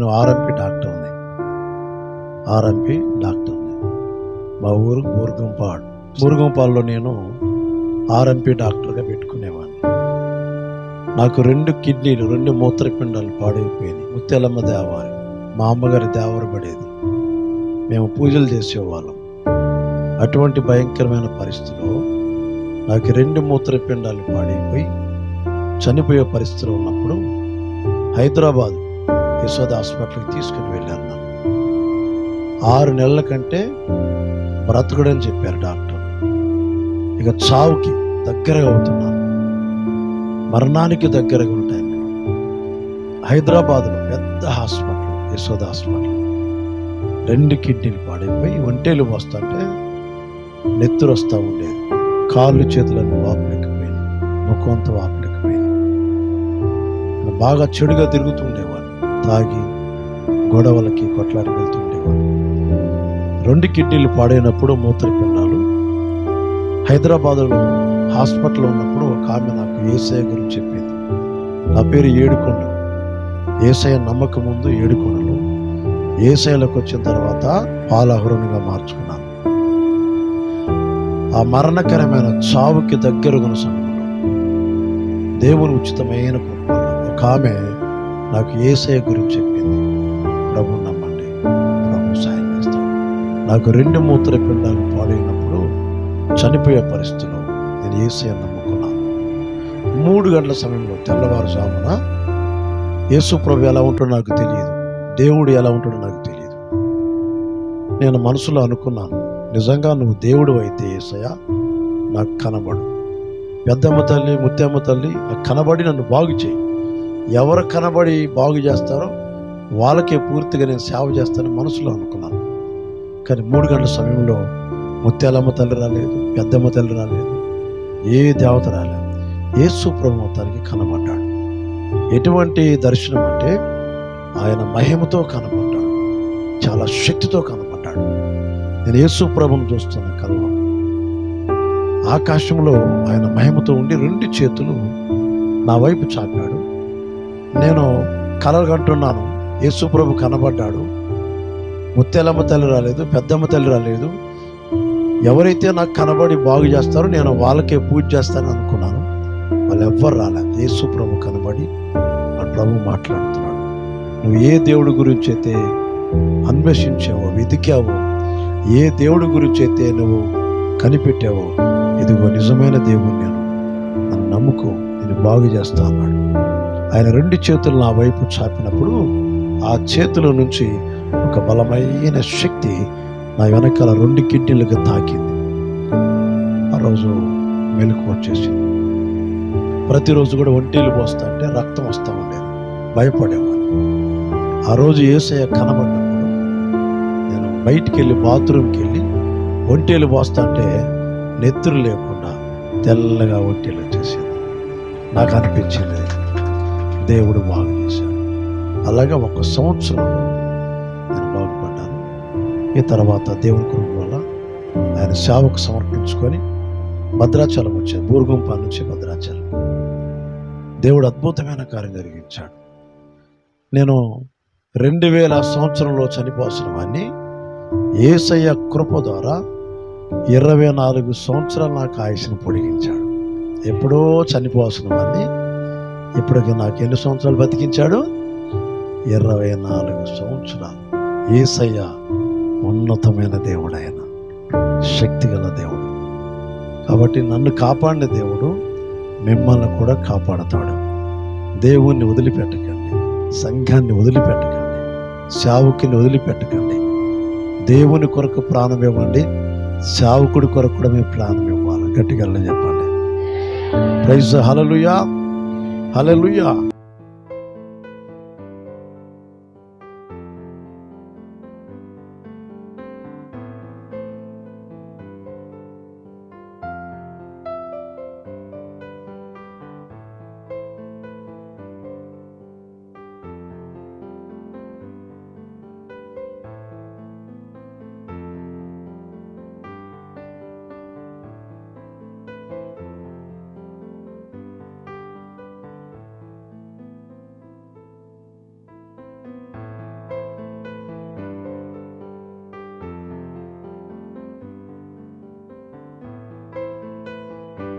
నేను ఆర్ఎంపీ డాక్టర్ని డాక్టర్ డాక్టర్ని మా ఊరు బూర్గంపాడు బూర్గంపాడులో నేను ఆర్ఎంపీ డాక్టర్గా పెట్టుకునేవాడిని. నాకు రెండు కిడ్నీలు రెండు మూత్రపిండాలు పాడైపోయినాయి. ముత్యాలమ్మ దేవాలయం. మా అమ్మగారి దేవర పడేది. మేము పూజలు చేసేవాళ్ళం. అటువంటి భయంకరమైన పరిస్థితిలో నాకు రెండు మూత్రపిండాలు పాడైపోయి చనిపోయే పరిస్థితిలో ఉన్నప్పుడు హైదరాబాద్ యశోద హాస్పిటల్కి తీసుకుని వెళ్ళాను నన్ను ఆరు నెలల కంటే బ్రతకడని చెప్పారు డాక్టర్. ఇక చావుకి దగ్గరగా అవుతున్నాను మరణానికి దగ్గరగా ఉన్న హైదరాబాద్లో పెద్ద హాస్పిటల్ యశోద హాస్పిటల్. రెండు కిడ్నీలు పాడైపోయి ఒంటేలు వస్తుంటే నెత్తురు వస్తూ ఉండేది. కాళ్ళు చేతులను వాపలేకపోయినాయి. ముఖం అంతా వాపలేకపోయింది బాగా చెడుగా తిరుగుతుండేవాడు తాగి గొడవలకి కొట్లాడి వెళ్తుండేవాడు. రెండు కిడ్నీలు పాడైనప్పుడు మూత్రపిండాలు హైదరాబాద్లో హాస్పిటల్లో ఉన్నప్పుడు ఒక ఆమె నాకు ఏసఐ గురించి చెప్పింది. నా పేరు ఏడుకొండ. ఏసఐ నమ్మకం ముందు ఏడుకొండలు ఏసైలకు వచ్చిన తర్వాత పాలహురునిగా మార్చుకున్నాను. ఆ మరణకరమైన చావుకి దగ్గరగున్న సమయంలో దేవుని ఉచితమైన ఒక ఆమె నాకు ఏసయ గురించి చెప్పింది. ప్రభు నమ్మండి. ప్రభు సాయం చేస్తాడు. నాకు రెండు మూత్ర పిండాలు పాడైనప్పుడు చనిపోయే పరిస్థితిలో నేను ఏసయ నమ్ముకున్నాను. మూడు గంటల సమయంలో తెల్లవారుజామున యేసు ప్రభు ఎలా ఉంటాడో నాకు తెలియదు. దేవుడు ఎలా ఉంటాడో నాకు తెలియదు. నేను మనసులో అనుకున్నాను నిజంగా నువ్వు దేవుడు అయితే ఏసయ నాకు కనబడు. పెద్దమ్మ తల్లి ముత్తమ్మ తల్లి ఆ కనబడి నన్ను బాగు చేయి. ఎవరు కనబడి బాగు చేస్తారో వాళ్ళకే పూర్తిగా నేను సేవ చేస్తానని మనసులో అనుకున్నాను. కానీ మూడు గంటల సమయంలో ముత్యాలమ్మ తల్లి రాలేదు పెద్దమ్మ తల్లి రాలేదు ఏ దేవత రాలేదు. యేసు ప్రభు తనకి కనబడ్డాడు. ఎటువంటి దర్శనం అంటే ఆయన మహిమతో కనబడ్డాడు చాలా శక్తితో కనబడ్డాడు. నేను యేసు ప్రభును చూస్తున్న కల్లో ఆకాశంలో ఆయన మహిమతో ఉండి రెండు చేతులు నా వైపు చాపాడు. నేను కలగంటున్నాను కంటున్నాను. ప్రభు కనబడ్డాడు. ముత్యాలమ్మ తల్లి రాలేదు పెద్దమ్మ తల్లి రాలేదు. ఎవరైతే నాకు కనబడి బాగు చేస్తారో నేను వాళ్ళకే పూజ చేస్తాను అనుకున్నాను. వాళ్ళు ఎవ్వరు రాలేదు యేసు ప్రభు కనబడి ఆ ప్రభు మాట్లాడుతున్నాడు. నువ్వు ఏ దేవుడి గురించి అయితే అన్వేషించావో వెతికావో ఏ దేవుడి గురించి అయితే నువ్వు కనిపెట్టావో ఇదిగో నిజమైన దేవుడు నేను. నన్ను నమ్ముకో. నేను బాగు చేస్తా అన్నాడు. ఆయన రెండు చేతులు నా వైపు చాపినప్పుడు ఆ చేతుల నుంచి ఒక బలమైన శక్తి నా వెనకాల రెండు కిడ్నీలకు తాకింది. ఆ రోజు మెలకు వచ్చేసింది. ప్రతిరోజు కూడా ఒంటీలు పోస్తా అంటే రక్తం వస్తూ ఉండేది. భయపడేవాడిని. ఆ రోజు ఏసయ్య కనబడినప్పుడు నేను బయటికి వెళ్ళి బాత్రూమ్కి వెళ్ళి ఒంటీలు పోస్తా అంటే నెత్తురు లేకుండా తెల్లగా ఒంటీలు వచ్చేసింది. నాకు అనిపించింది దేవుడు బాగు చేశాడు. అలాగే ఒక సంవత్సరం నేను బాగుపడ్డాను ఈ తర్వాత దేవుని కృప వల్ల ఆయన సేవకు సమర్పించుకొని భద్రాచలం వచ్చాను బూర్గుంప నుంచి భద్రాచలం. దేవుడు అద్భుతమైన కార్యం జరిగించాడు. నేను రెండు వేల సంవత్సరంలో చనిపోసిన వాడిని ఏసయ్య కృప ద్వారా ఇరవై నాలుగు సంవత్సరాలు నాకు ఆయుష్ను పొడిగించాడు. ఎప్పుడో చనిపోవాల్సిన వాడిని ఇప్పటికి నాకు ఎన్ని సంవత్సరాలు బతికించాడు? ఇరవై నాలుగు సంవత్సరాలు. ఏసయ్య ఉన్నతమైన దేవుడు ఆయన శక్తిగల దేవుడు. కాబట్టి నన్ను కాపాడిన దేవుడు మిమ్మల్ని కూడా కాపాడతాడు. దేవుణ్ణి వదిలిపెట్టకండి సంఘాన్ని వదిలిపెట్టకండి శావుకిని వదిలిపెట్టకండి. దేవుని కొరకు ప్రాణం ఇవ్వండి శావుకుడి కొరకు కూడా మీ ప్రాణం ఇవ్వాలి. గట్టిగా చెప్పండి. ప్రైజ్ హలలుయా హలలుయా